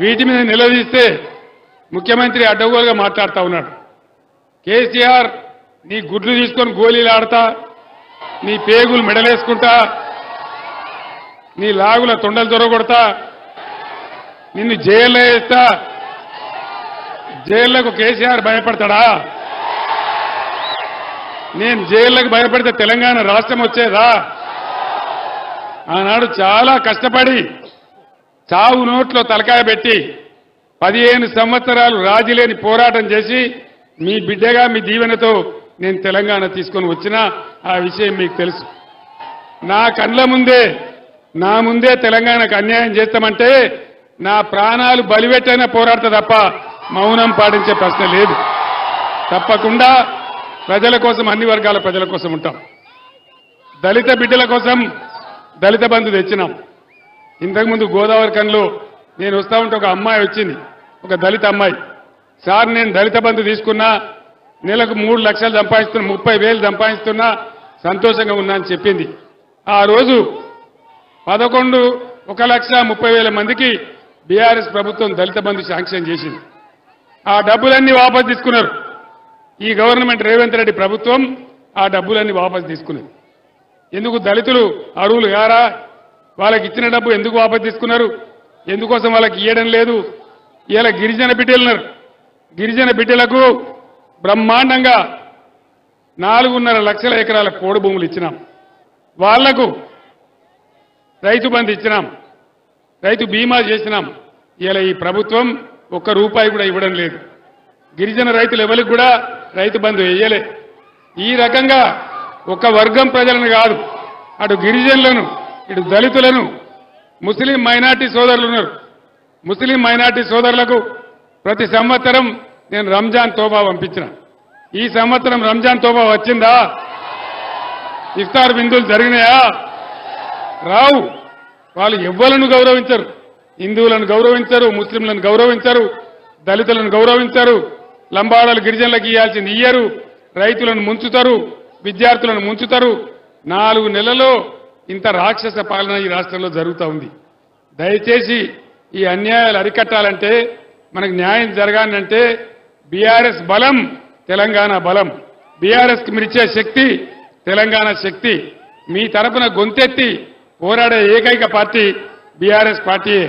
వీటి మీద నిలదీస్తే ముఖ్యమంత్రి అడ్డగోలుగా మాట్లాడుతూ ఉన్నాడు. కేసీఆర్ నీ గుడ్లు తీసుకొని గోళీలు ఆడతా నీ పేగులు మెడలేసుకుంటా నీ లాగుల తొండలు దొరగొడతా నిన్ను జైల్లో వేస్తా జైళ్ళకు కేసీఆర్ భయపడతాడా? నేను జైళ్ళకు భయపడితే తెలంగాణ రాష్ట్రం వచ్చేదా? ఆనాడు చాలా కష్టపడి చావు నోట్లో తలకాయ పెట్టి పదిహేను సంవత్సరాలు రాజీలేని పోరాటం చేసి మీ బిడ్డగా మీ దీవెనతో నేను తెలంగాణ తీసుకొని వచ్చినా ఆ విషయం మీకు తెలుసు. నా కండ్ల ముందే నా ముందే తెలంగాణకు అన్యాయం చేస్తామంటే నా ప్రాణాలు బలిపెట్టైనా పోరాడతా తప్ప మౌనం పాటించే ప్రశ్న లేదు. తప్పకుండా ప్రజల కోసం అన్ని వర్గాల ప్రజల కోసం ఉంటాం. దళిత బిడ్డల కోసం దళిత బంధు తెచ్చినాం. ఇంతకుముందు గోదావరి కన్లో నేను వస్తా ఉంటే ఒక అమ్మాయి వచ్చింది. ఒక దళిత అమ్మాయి. సార్ నేను దళిత బంధు తీసుకున్నా నెలకు మూడు లక్షలు సంపాదిస్తున్నా ముప్పై వేలు సంపాదిస్తున్నా సంతోషంగా ఉన్నా అని చెప్పింది. ఆ రోజు పదకొండు ఒక లక్ష ముప్పై వేల మందికి బీఆర్ఎస్ ప్రభుత్వం దళిత బంధు శాంక్షన్ చేసింది. ఆ డబ్బులన్నీ వాపసు తీసుకున్నారు. ఈ గవర్నమెంట్ రేవంత్ రెడ్డి ప్రభుత్వం ఆ డబ్బులన్నీ వాపసు తీసుకున్నది. ఎందుకు దళితులు అరువులు గారా వాళ్ళకి ఇచ్చిన డబ్బు ఎందుకు వాపసు తీసుకున్నారు? ఎందుకోసం వాళ్ళకి ఇవ్వడం లేదు? ఇలా గిరిజన బిడ్డలున్నారు. గిరిజన బిడ్డలకు బ్రహ్మాండంగా నాలుగున్నర లక్షల ఎకరాల పోడు భూములు ఇచ్చినాం. వాళ్ళకు రైతు బంధు ఇచ్చినాం. రైతు బీమా చేసినాం. ఇలా ఈ ప్రభుత్వం ఒక్క రూపాయి కూడా ఇవ్వడం లేదు. గిరిజన రైతులు ఎవరికి కూడా రైతు బంధు వేయలే ఈ రకంగా ఒక వర్గం ప్రజలను కాదు అటు గిరిజనులను ఇటు దళితులను ముస్లిం మైనార్టీ సోదరులు ఉన్నారు. ముస్లిం మైనార్టీ సోదరులకు ప్రతి సంవత్సరం నేను రంజాన్ తోబా పంపించిన. ఈ సంవత్సరం రంజాన్ తోబా వచ్చిందా? ఇఫ్తార్ బిందులు జరిగినాయా? రావు. వాళ్ళు ఎవ్వలను గౌరవించరు. హిందువులను గౌరవించరు ముస్లింలను గౌరవించరు దళితులను గౌరవించరు లంబాడలు గిరిజనులకు ఇవ్వాల్సింది ఇయ్యరు రైతులను ముంచుతారు విద్యార్థులను ముంచుతారు. నాలుగు నెలలో ఇంత రాక్షస పాలన ఈ రాష్ట్రంలో జరుగుతూ ఉంది. దయచేసి ఈ అన్యాయాలు అరికట్టాలంటే మనకు న్యాయం జరగాలంటే బీఆర్ఎస్ బలం తెలంగాణ బలం. బీఆర్ఎస్కి మిరిచే శక్తి తెలంగాణ శక్తి. మీ తరపున గొంతెత్తి పోరాడే ఏకైక పార్టీ బీఆర్ఎస్ పార్టీయే.